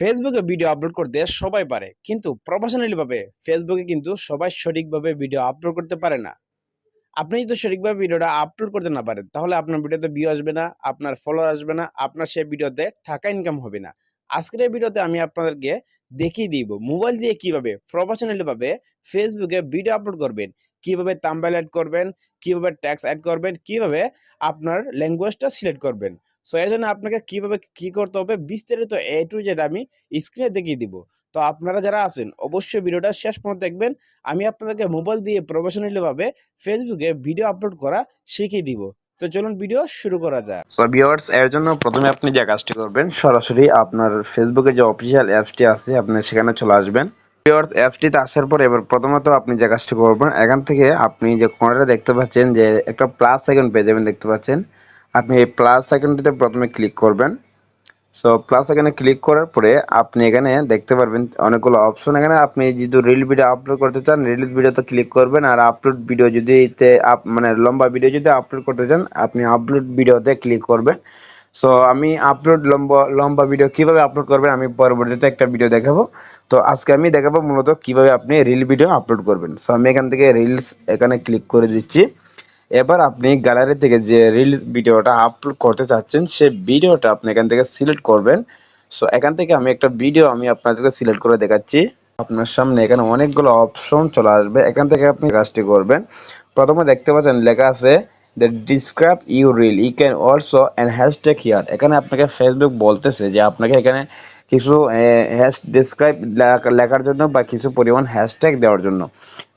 ফেসবুকে video upload করতে সবাই পারে, কিন্তু প্রফেশনালি ভাবে ফেসবুকে কিন্তু সবাই সঠিকভাবে ভিডিও আপলোড করতে পারে না। আপনি যদি সঠিকভাবে ভিডিওটা আপলোড করতে না পারেন, তাহলে আপনার ভিডিওতে ভিউ আসবে না, আপনার ফলোয়ার আসবে না, আপনার সেই ভিডিওতে টাকা ইনকাম হবে না। আজকের এই ভিডিওতে আমি আপনাদেরকে দেখিয়ে দিব মোবাইল দিয়ে কীভাবে প্রফেশনালি ভাবে ফেসবুকে ভিডিও আপলোড করবেন, কীভাবে তাম্বাইল অ্যাড করবেন, কীভাবে ট্যাক্স অ্যাড করবেন, কীভাবে আপনার ল্যাঙ্গুয়েজটা সিলেক্ট করবেন। সো এর জন্য আপনাকে কীভাবে কি করতে হবে? বিস্তারিত এ টু জেড আমি স্ক্রিনে দেখিয়ে দিব। তো আপনারা যারা আছেন, অবশ্যই ভিডিওটা শেষ পর্যন্ত দেখবেন। আমি আপনাদেরকে মোবাইল দিয়ে প্রফেশনালি ভাবে ফেসবুকে ভিডিও আপলোড করা শিখিয়ে দিব। তো চলুন ভিডিও শুরু করা যাক। সো ভিউয়ার্স এর জন্য প্রথমে আপনি যে কাজটি করবেন, সরাসরি আপনার ফেসবুকে যে অফিসিয়াল অ্যাপসটি আছে, আপনি সেখানে চলে আসবেন। ভিউয়ার্স অ্যাপসটিতে আসার পর এবার প্রথমত আপনি যে কাজটি করবেন, এখান থেকে আপনি যে কোণাটা দেখতে পাচ্ছেন যে একটা প্লাস আইকন পেয়ে যাবেন, দেখতে পাচ্ছেন। আপনি এই প্লাস আইকনটিতে প্রথমে ক্লিক করবেন। সো প্লাস এখানে ক্লিক করার পরে আপনি এখানে দেখতে পারবেন অনেকগুলো অপশন এখানে আপনি যদি রিল ভিডিও আপলোড করতে চান রিল ভিডিওতে ক্লিক করবেন আর আপলোড ভিডিও যদি মানে লম্বা ভিডিও যদি আপলোড করতে চান, আপনি আপলোড ভিডিওতে ক্লিক করবেন। সো আমি আপলোড লম্বা লম্বা ভিডিও কীভাবে আপলোড করবেন, আমি পরবর্তীতে একটা ভিডিও দেখাবো। তো, আজকে আমি দেখাবো মূলত কীভাবে আপনি রিল ভিডিও আপলোড করবেন। সো আমি এখান থেকে রিলস এখানে ক্লিক করে দিচ্ছি। এবার আপনি গ্যালারি থেকে যে রিল ভিডিওটা আপলোড করতে চাচ্ছেন, সে ভিডিওটা আপনি এখান থেকে সিলেক্ট করবেন। সো এখান থেকে আমি একটা ভিডিও আমি আপনাদেরকে সিলেক্ট করে দেখাচ্ছি। আপনার সামনে এখানে অনেকগুলো অপশন চলে আসবে। এখান থেকে আপনি কাজটি করবেন। প্রথমে দেখতে পাচ্ছেন লেখা আছে the describe you reel you can also and hashtag here এখানে আপনাকে ফেসবুক বলতেছে যে আপনাকে এখানে কিছু হ্যাশ ডিসক্রাইব লেখার জন্য বা কিছু পরিমাণ হ্যাশট্যাগ দেওয়ার জন্য।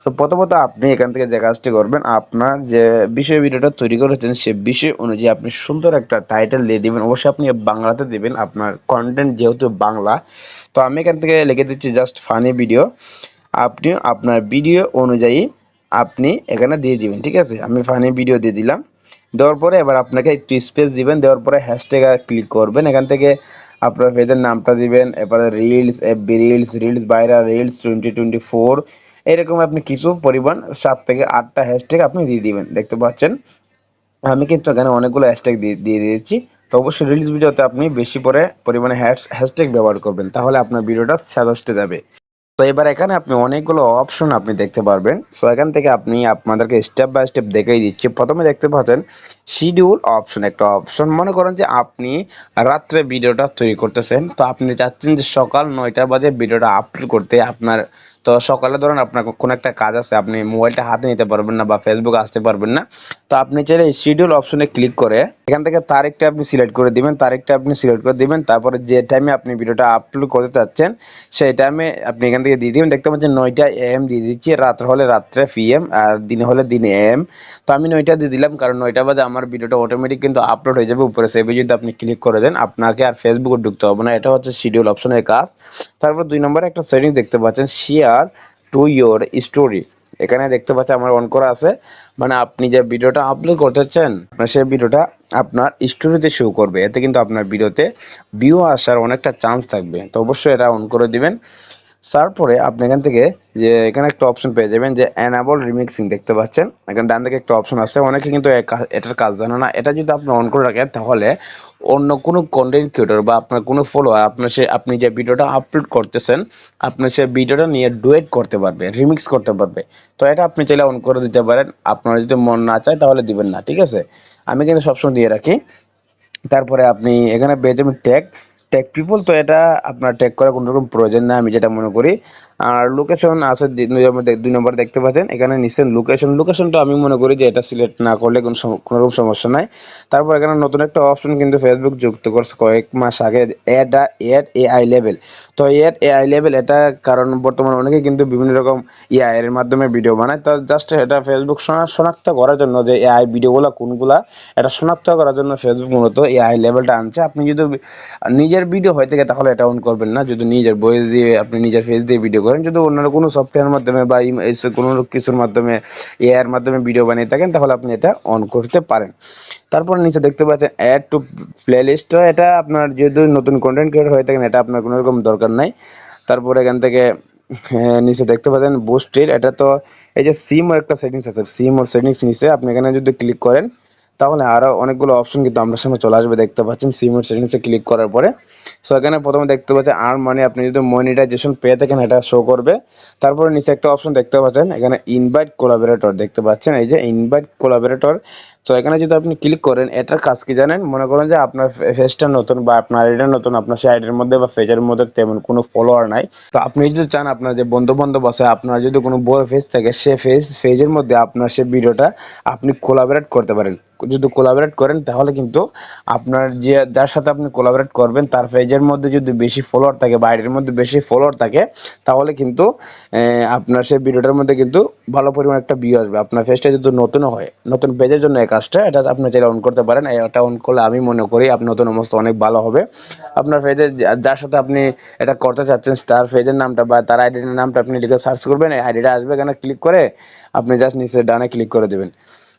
তো প্রথমত আপনি এখান থেকে যে কাজটি করবেন, আপনার যে বিষয় ভিডিওটা তৈরি করেছেন, সে বিষয় অনুযায়ী আপনি সুন্দর একটা টাইটেল দিয়ে দিবেন। অবশ্যই আপনি বাংলাতে দেবেন, আপনার কন্টেন্ট যেহেতু বাংলা। তো আমি এখান থেকে লিখে দিচ্ছি জাস্ট ফানি ভিডিও আপনি, আপনার ভিডিও অনুযায়ী আপনি এখানে দিয়ে দিবেন, ঠিক আছে? আমি ফানি ভিডিও দিয়ে দিলাম। দেওয়ার পরে এবার আপনাকে একটু স্পেস দিবেন, দেওয়ার পরে হ্যাশট্যাগ ক্লিক করবেন। এখান থেকে আপনার পেজের নামটা দিবেন, এরপরে রিলস এফবি রিলস রিলস বাইরা রিলস টোয়েন্টি টোয়েন্টি ফোর এরকম আপনি কিছু পরিমাণ সাত থেকে আটটা হ্যাশট্যাগ আপনি দিয়ে দিবেন, দেখতে পাচ্ছেন? আমি কিন্তু এখানে অনেকগুলো হ্যাশট্যাগ দিয়ে দিয়ে দিয়েছি। তো অবশ্যই রিলস ভিডিওতে আপনি বেশি করে পরিমাণে হ্যাশ হ্যাশট্যাগ ব্যবহার করবেন, তাহলে আপনার ভিডিওটা সাজেস্টে যাবে। তো এবার এখানে আপনি অনেকগুলো অপশন আপনি দেখতে পারবেন। সো এখান থেকে আপনি আপনাদেরকে স্টেপ বাই স্টেপ দেখাই দিচ্ছি। প্রথমে দেখতে পাচ্ছেন শিডিউল অপশন একটা অপশন মনে করেন যে আপনি রাত্রে ভিডিওটা তৈরি করতেছেন। তো আপনি চাচ্ছেন যে সকাল নয়টা বাজে ভিডিওটা আপলোড করতে। আপনার তো সকালে ধরুন আপনার কোনো একটা কাজ আছে, আপনি মোবাইলটা হাতে নিতে পারবেন না বা ফেসবুক আসতে পারবেন না। তো আপনি চাইলে শিডিউল অপশনে ক্লিক করে এখান থেকে তারিখটা আপনি সিলেক্ট করে দিবেন। তারিখটা আপনি সিলেক্ট করে দিবেন। তারপরে যে টাইমে আপনি ভিডিওটা আপলোড করতে চাচ্ছেন, সেই টাইমে আপনি এখান থেকে দিয়ে দিবেন। দেখতে পাচ্ছেন নয়টা এম দিয়ে দিচ্ছি। রাত্রে হলে রাত্রে পিএম আর দিনে হলে দিনে এম তো আমি নয়টা দিয়ে দিলাম কারণ নয়টা বাজে আমার ভিডিওটা অটোমেটিক কিন্তু আপলোড হয়ে যাবে উপরে সেভে যদি আপনি ক্লিক করে দেন, আপনাকে আর ফেসবুকে ঢুকতে হবে না। এটা হচ্ছে শিডিউল অপশনের কাজ। তারপর দুই নম্বরে একটা সেটিংস দেখতে পাচ্ছেন। শেয়ার টু ইয়োর স্টোরি এখানে দেখতে পাচ্ছেন আমার অন করা আছে। মানে আপনি যে ভিডিওটা আপলোড করতে চান আপনার সেই ভিডিওটা আপনার স্টোরিতে শো করবে। এতে কিন্তু আপনার ভিডিওতে ভিউ আসার অনেকটা চান্স থাকবে। তো অবশ্যই এটা অন করে দিবেন। তারপরে আপনি এখান থেকে যে এখানে একটা অপশন পেয়ে যাবেন যে অ্যানাবল রিমিক্সিং দেখতে পাচ্ছেন। এখানে ডান দিকে একটা অপশন আছে। অনেকে কিন্তু এটার কাজ জানে না। এটা যদি আপনি অন করে রাখেন, তাহলে অন্য কোনো কন্টেন্ট ক্রিয়েটর বা আপনার কোনো ফলোয়ার আপনার সে আপনি যে ভিডিওটা আপলোড করতেছেন, আপনি সে ভিডিওটা নিয়ে ডুয়েট করতে পারবে রিমিক্স করতে পারবে। তো এটা আপনি চাইলে অন করে দিতে পারেন। আপনার যদি মন না চায়, তাহলে দিবেন না, ঠিক আছে? আমি কিন্তু সবসময় দিয়ে রাখি। তারপরে আপনি এখানে পেয়ে যাবেন ট্যাগ ট্যাগ পিপল তো এটা আপনার ট্যাগ করার কোনো রকম প্রয়োজন না আমি যেটা মনে করি। আর লোকেশন আছে দুই নম্বর দেখতে পাচ্ছেন, এখানে নিচে লোকেশন লোকেশনটা আমি মনে করি যে এটা সিলেক্ট না করলে কোনো কোনো রকম সমস্যা নাই। তারপর এখানে নতুন একটা অপশন কিন্তু ফেসবুক যুক্ত করছে কয়েক মাস আগে অ্যাড অ্যাড আই লেভেল তো অ্যাড আই লেভেল এটা কারণ বর্তমানে অনেকে কিন্তু বিভিন্ন রকম এআই এর মাধ্যমে ভিডিও বানায়। তো জাস্ট এটা ফেসবুক শনাক্ত করার জন্য যে এআই ভিডিওগুলো কোনগুলা, এটা শনাক্ত করার জন্য ফেসবুক মূলত এআই লেভেলটা আনছে। আপনি যদি নিজের ভিডিও হয়ে থাকে তাহলে এটা অন করবেন না। যদি নিজের ভয়েস দিয়ে আপনি নিজের ফেস দিয়ে ভিডিও করেন যদি অন্য কোনো সফটওয়্যারের মাধ্যমে বা কোনো কিছুর মাধ্যমে এআই এর মাধ্যমে ভিডিও বানিয়ে থাকেন তাহলে আপনি এটা অন করতে পারেন। তারপর নিচে দেখতে পাচ্ছেন অ্যাড টু প্লেলিস্ট তো এটা আপনার যেহেতু নতুন কন্টেন্ট ক্রিয়েটর হয়ে থাকেন এটা আপনার কোনো রকম দরকার নাই। তারপর এখান থেকে হ্যাঁ, নিচে দেখতে পাচ্ছেন বুস্টেড এটা তো এই যে সিম একটা সেটিংস আছে সিম ওর সেটিংস নিচে আপনি এখানে যদি ক্লিক করেন তাহলে আরও অনেকগুলো অপশন কিন্তু আপনার সামনে চলে আসবে, দেখতে পাচ্ছেন সিমেন্ট সেটিংসে ক্লিক করার পরে। সো এখানে প্রথমে দেখতে পাচ্ছেন আর মানে আপনি যদি মনিটাইজেশন পেয়ে থাকেন, এটা শো করবে। তারপরে নিচে একটা অপশন দেখতে পাচ্ছেন, এখানে ইনভাইট কোলাবোরেটর দেখতে পাচ্ছেন, এই যে ইনভাইট কোলাবোরেটর তো এখানে যদি আপনি ক্লিক করেন, এটার কাজ কি জানেন? মনে করেন যে আপনার ফেসটা নতুন বা আপনার আইডিটা নতুন, আপনার সেই আইডির মধ্যে বা ফেজের মধ্যে তেমন কোনো ফলোয়ার নাই। তো আপনি যদি চান, আপনার যে বন্ধু বান্ধব আছে, আপনার যদি কোনো বড় ফেজ থাকে, সে ফেজ ফেজের মধ্যে আপনার সে ভিডিওটা আপনি কোলাবোরেট করতে পারেন। যদি কোলাবোরেট করেন, তাহলে কিন্তু আপনার যে, যার সাথে আপনি কোলাবোরেট করবেন, তার পেজের মধ্যে যদি বেশি ফলোয়ার থাকে বা আইডির মধ্যে বেশি ফলোয়ার থাকে, তাহলে কিন্তু আপনার সেই ভিডিওটার মধ্যে কিন্তু ভালো পরিমাণ একটা ভিউ আসবে। আপনার পেজটা যদি নতুন হয়, নতুন পেজের জন্য এই কাজটা, এটা আপনি চাইলে অন করতে পারেন। এটা অন করলে আমি মনে করি আপনার নতুন অবস্থা অনেক ভালো হবে। আপনার পেজে যার সাথে আপনি এটা করতে চাচ্ছেন, তার পেজের নামটা বা তার আইডির নামটা আপনি লিখে সার্চ করবেন। এই আইডিটা আসবে এখানে ক্লিক করে, আপনি জাস্ট নিচে ডানে ক্লিক করে দেবেন।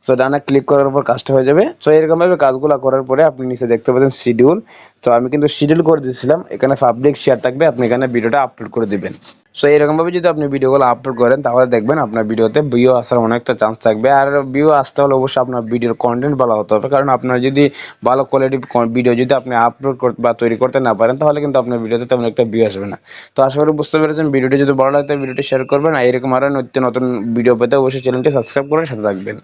সো ডানা ক্লিক করার পর কাজটা হয়ে যাবে। সো এরকমভাবে কাজগুলো করার পরে আপনি নিচে দেখতে পাচ্ছেন শিডিউল তো আমি কিন্তু শিডিউল করে দিয়েছিলাম। এখানে পাবলিক শেয়ার থাকবে। আপনি এখানে ভিডিওটা আপলোড করে দিবেন। সো এরকমভাবে যদি আপনি ভিডিওগুলো আপলোড করেন, তাহলে দেখবেন আপনার ভিডিওতে ভিউ আসার অনেকটা চান্স থাকবে। আর ভিউ আসতে হলে অবশ্যই আপনার ভিডিওর কন্টেন্ট ভালো হতে হবে। কারণ আপনার যদি ভালো কোয়ালিটি ভিডিও যদি আপনি আপলোড করতে বা তৈরি করতে না পারেন, তাহলে কিন্তু আপনার ভিডিওতে তেমন একটা ভিউ আসবে না। তো আশা করি বুঝতে পেরেছেন। ভিডিওটি যদি ভালো লাগে ভিডিওটি শেয়ার করবেন। আর এরকম আরও নতুন নতুন ভিডিও পেতে অবশ্যই চ্যানেলটি সাবস্ক্রাইব করে সাথে থাকবেন।